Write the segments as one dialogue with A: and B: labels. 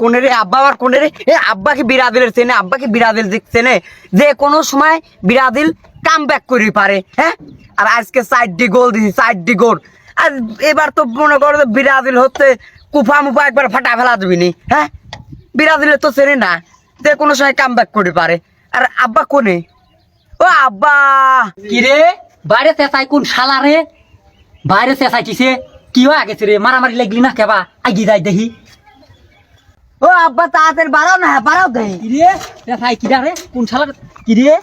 A: কোনে সময় কাম হ্যাঁ? এবার তো মনে করো বিরাদিল হচ্ছে কুফা মুফা একবার ফাটা ফেলা দিবি নি হ্যাঁ? বিরাদিলের তো চেনে না, যে কোনো সময় কাম ব্যাক করি পারে। আর আব্বা কোনে ও আব্বা!
B: কিরে বাইরে চেঁচাই কোন শালা রে? বাইরে চেঁচাইতিছে? কি হয়ে গেছে রে? মারামারি লাগলি না কেবা? আগি যাই দেখি।
A: ও আব্বা তাড়াতাড়ি বাড়াও না বাড়াও দেই
B: কিরে? কিরা রে? কোন শালা কিরে?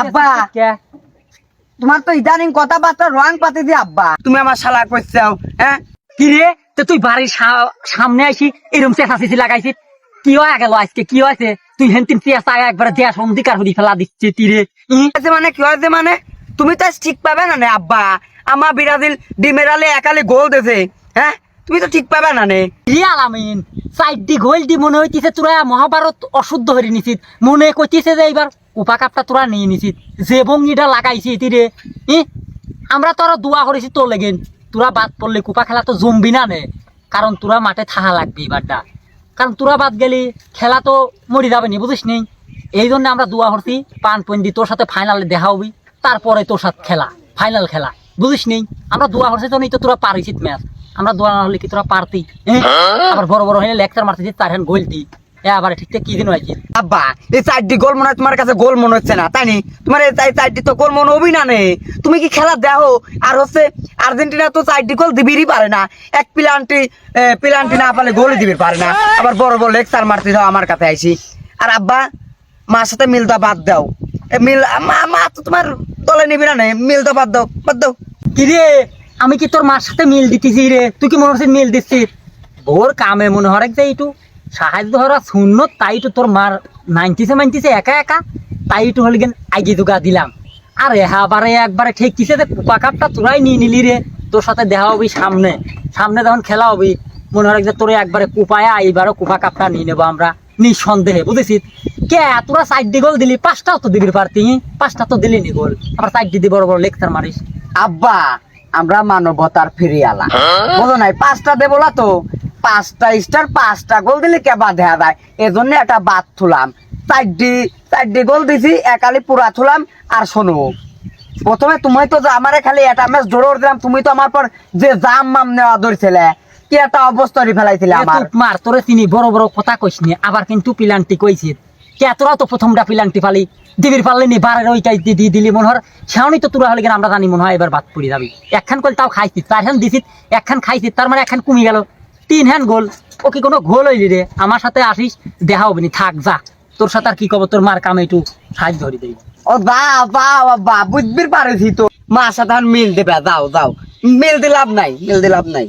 A: আব্বা।
B: কে?
A: তোমার তো ইদানিং কথাবার্তা রং পাতি দি আব্বা। তুমি আমার শালা করছাও হ্যাঁ?
B: কিরে? তো তুই বাড়ির সামনে আইসি এরম চেঁচাচিছি লাগাইছিস। কি হয়ে গেল আজকে? কি হয়েছে? তুই হেনতিন চেঁচাই একবার দেয়া সন্ধিকার হদি ফেলা দিচ্ছে তীরে
A: মানে কি হয়েছে মানে? তুমি তো ঠিক পাবে না নে আব্বা। আমার বিরাদিল ডিমেরালে একালে গোল দেছে হ্যাঁ? তুমি তো ঠিক পাবে না নে।
B: রে আলামিন সাইড দি গোল দি মনে হইতিছে তোরা মহাভারত অশুদ্ধ হরি নিছিস মনে কইতিছে যে এইবার উপা কাপটা তোরা নিয়ে নিছিস যে ভঙ্গিটা লাগাইছি তীরে ই? আমরা তোরা দোয়া করেছি তোর লেগেন তোরা বাদ পড়লে কুপা খেলা তো জমবি না নে। কারণ তোরা মাঠে থাহা লাগবে এবারটা কারণ তোরা বাদ গেলি, খেলা তো মরি যাবে নি, বুঝিস নি? এই জন্য আমরা দোয়া করছি, পান পন্দি তোর সাথে ফাইনালে দেখা হবি। তারপরে তোর সাথে খেলা ফাইনাল খেলা, বুঝিস নি? আমরা দোয়া করছি তো নেই তো তোরা পারিস ম্যাচ। আমরা দোয়া না হলে কি তোরা পারতি? হ্যাঁ? আবার বড় বড় হয়ে লেকচার মারতেছি তার হ্যান গোল দি। এ আবার ঠিক কি দিন হয়েছে?
A: আব্বা এই চারটি গোল মনে তোমার কাছে গোল মনে হচ্ছে না তাই নি? তোমার এই চার- চারটি তো গোল মনে হবি না নে তুমি কি খেলা দেখো? আর হচ্ছে আর্জেন্টিনা তো চারটি গোল দিবিরই পারে না। এক প্লান্টি প্লান্টি না পারলে গোলই দিবি পারে না। আবার বড় বড় লেকচার মারতে দাও আমার কাছে আইসি। আর আব্বা মার সাথে মিলটা বাদ দাও। মিল মা মা তো তোমার দলে নিবি না নে। মিলটা বাদ দাও বাদ দাও।
B: কি রে? আমি কি তোর মার সাথে মিল দিতেছি রে? তুই কি মনে হচ্ছে মিল দিচ্ছিস ওর কামে মনে হয় যে একটু সাহায্য হওয়া শূন্য, তাই তো তোর মার নাইনটিসে মানতিছে একা একা, তাই একটু হলে গেন আগে দুগা দিলাম। আর এবারে একবারে ঠিক কিসে যে কুপা কাপটা তোরাই নিয়ে নিলি রে? তোর সাথে দেখা হবি সামনে। সামনে যখন খেলা হবি, মনে হয় যে তোর একবারে কুপায় এইবারও কুপা কাপটা নিয়ে নেব আমরা। নিঃসন্দেহে, বুঝেছিস? কে তোরা সাইড গোল দিলি, পাঁচটাও তো দিবি পারতি পাঁচটা তো দিলি নি গোল আবার সাইড দি বড় বড় লেকচার মারিস।
A: আব্বা! আমরা মানবতার ফিরিয়ালা। বলো নাই পাঁচটা দেবো না তো। পাঁচটা স্টার পাঁচটা গোল দিলে কেবা দেখা যায়? এজন্য একটা বাদ থুলাম। চারটি চারটি গোল দিছি একালি পুরা থুলাম আর শোনো। প্রথমে তুমি তো আমারে খালি এটা ম্যাচ জোর দিলাম তুমি তো আমার পর যে জাম মাম নেওয়া ধরছিলে কি একটা অবস্থা ফেলাইছিলে আমার।
B: মার তোরে তিনি বড় বড় কথা কইস নি আবার কিন্তু পিলান্টি কইছিস। কে তোরা তো প্রথমটা পিলান্টি পালি দিবির পারলে নি বারের ওইটাই দি দি দিলি মনে হয় সেওনি তো তোরা হলে আমরা জানি মনে হয় এবার বাদ পড়ে যাবি। একখান কল তাও খাইছিস, চার হ্যান দিছিস, একখান খাইছিস, তার মানে একখান কমে গেল। তিন হ্যান গোল, ও কি কোনো গোল হইলি রে? আমার সাথে আসিস দেখা হবে নি, থাক, যা। তোর সাথে আর কি কব? তোর মার কামে একটু সাহায্য ধরি দেই।
A: ও বা যাও আব্বা বুঝবির পারেছি তো। মার সাথে মিল দেবে যাও যাও। মিল দিলাম নাই মিল দিলাম নাই।